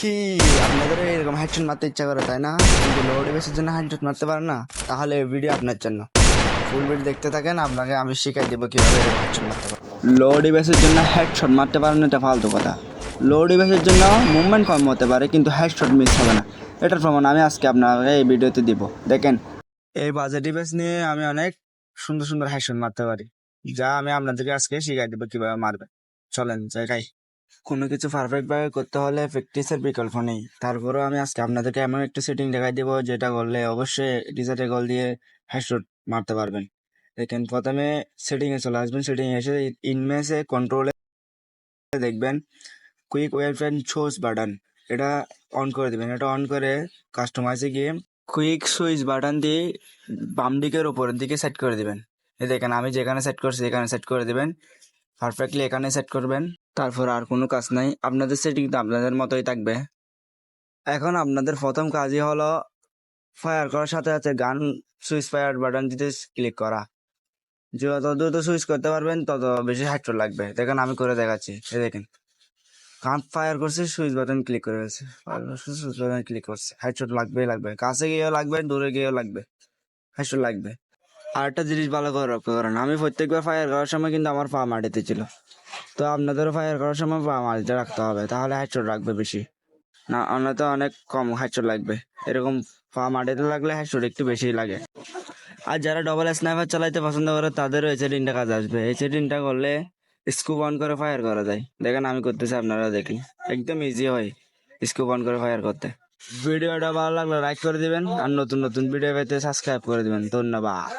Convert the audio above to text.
কি আপনাদের এরকম হেডশট মারতে ইচ্ছা করে, তাই না? কিন্তু লো ডিভাইসের জন্য হেডশট মারতে পারেন না, তাহলে ভিডিও আপনার জন্য। ফুল ভিডিও দেখতে থাকেন, আপনাকে আমি শিখাই দেবো কীভাবে হেডশট মারতে পারেন। লো ডিভাইসের জন্য হেডশট মারতে পারেন, এটা ফালতু কথা। লো ডিভাইসের জন্য মুভমেন্ট কম হতে পারে, কিন্তু হেডশট মিস হবে না। এটার প্রমাণ আমি আজকে আপনাকে এই ভিডিওতে দিব। দেখেন, এই বাজেট ডিভাইস নিয়ে আমি অনেক সুন্দর সুন্দর হেডশট মারতে পারি। যা আমি আপনাদেরকে আজকে শিখাই দেবো কীভাবে মারবে। চলেন জায়গায় কোনো কিছু পারফেক্ট ভাবে করতে হলে প্র্যাকটিসের বিকল্প নেই। তারপরেও আমি আজকে আপনাদেরকে এমন একটা সেটিং দেখাই দেবো, যেটা করলে অবশ্যই রিজার্টে গল দিয়ে হেডশট মারতে পারবেন। দেখেন, প্রথমে সেটিং এ চলে আসবেন। সেটিং এসে ইনমেসে কন্ট্রোলে দেখবেন কুইক ওয়েলফেয়ার শোজ বাটন এটা অন করে দিবেন। এটা অন করে কাস্টমাইজে গিয়ে কুইক সুইচ বাটন দিয়ে বাম দিকের ওপরের দিকে সেট করে দিবেন। এই দেখেন, আমি যেখানে সেট করছি এখানে সেট করে দেবেন। পারফেক্টলি এখানে সেট করবেন। তারপর আর কোনো কাজ নাই। আপনাদের সেটিং তো আপনাদের মতোই থাকবে। এখন আপনাদের প্রথম কাজই হলো ফায়ার করার সাথে সাথে গান সুইচ ফায়ার বাটন দিতে ক্লিক করা। যত দ্রুত সুইচ করতে পারবেন, তত বেশি হাইট্রো লাগবে। দেখেন, আমি করে দেখাচ্ছি। এই দেখেন গান ফায়ার করছে সুইচ বাটন ক্লিক করে গেছে সুইচ বাটন ক্লিক করছে। হাইট্রো লাগবেই লাগবে। কাছে গিয়েও লাগবে, দূরে গিয়েও লাগবে। হাইট্রো লাগবে। আর একটা জিনিস ভালো করে লক্ষ্য করেন। আমি প্রত্যেকবার ফায়ার করার সময় কিন্তু আমার পা মাটিতে ছিল। তো আপনাদেরও ফায়ার করার সময় পা মাটিতে রাখতে হবে, তাহলে হাইট্রোট রাখবে বেশি। না অন্যতে অনেক কম হাইট্রোট লাগবে। এরকম পা মাটিতে লাগলে হাইট্রোট একটু বেশি লাগে। আর যারা ডবল স্নাইপার চালাইতে পছন্দ করে, তাদেরও এই সেটিংটা কাজ আসবে। এই সেটিংটা করলে স্কুপ অন করে ফায়ার করা যায়। দেখেন আমি করতেছি আপনারা দেখি একদম ইজি হয় স্কুপ অন করে ফায়ার করতে। ভিডিওটা ভালো লাগলে লাইক করে দিবেন, আর নতুন নতুন ভিডিও পেতে সাবস্ক্রাইব করে দিবেন। ধন্যবাদ।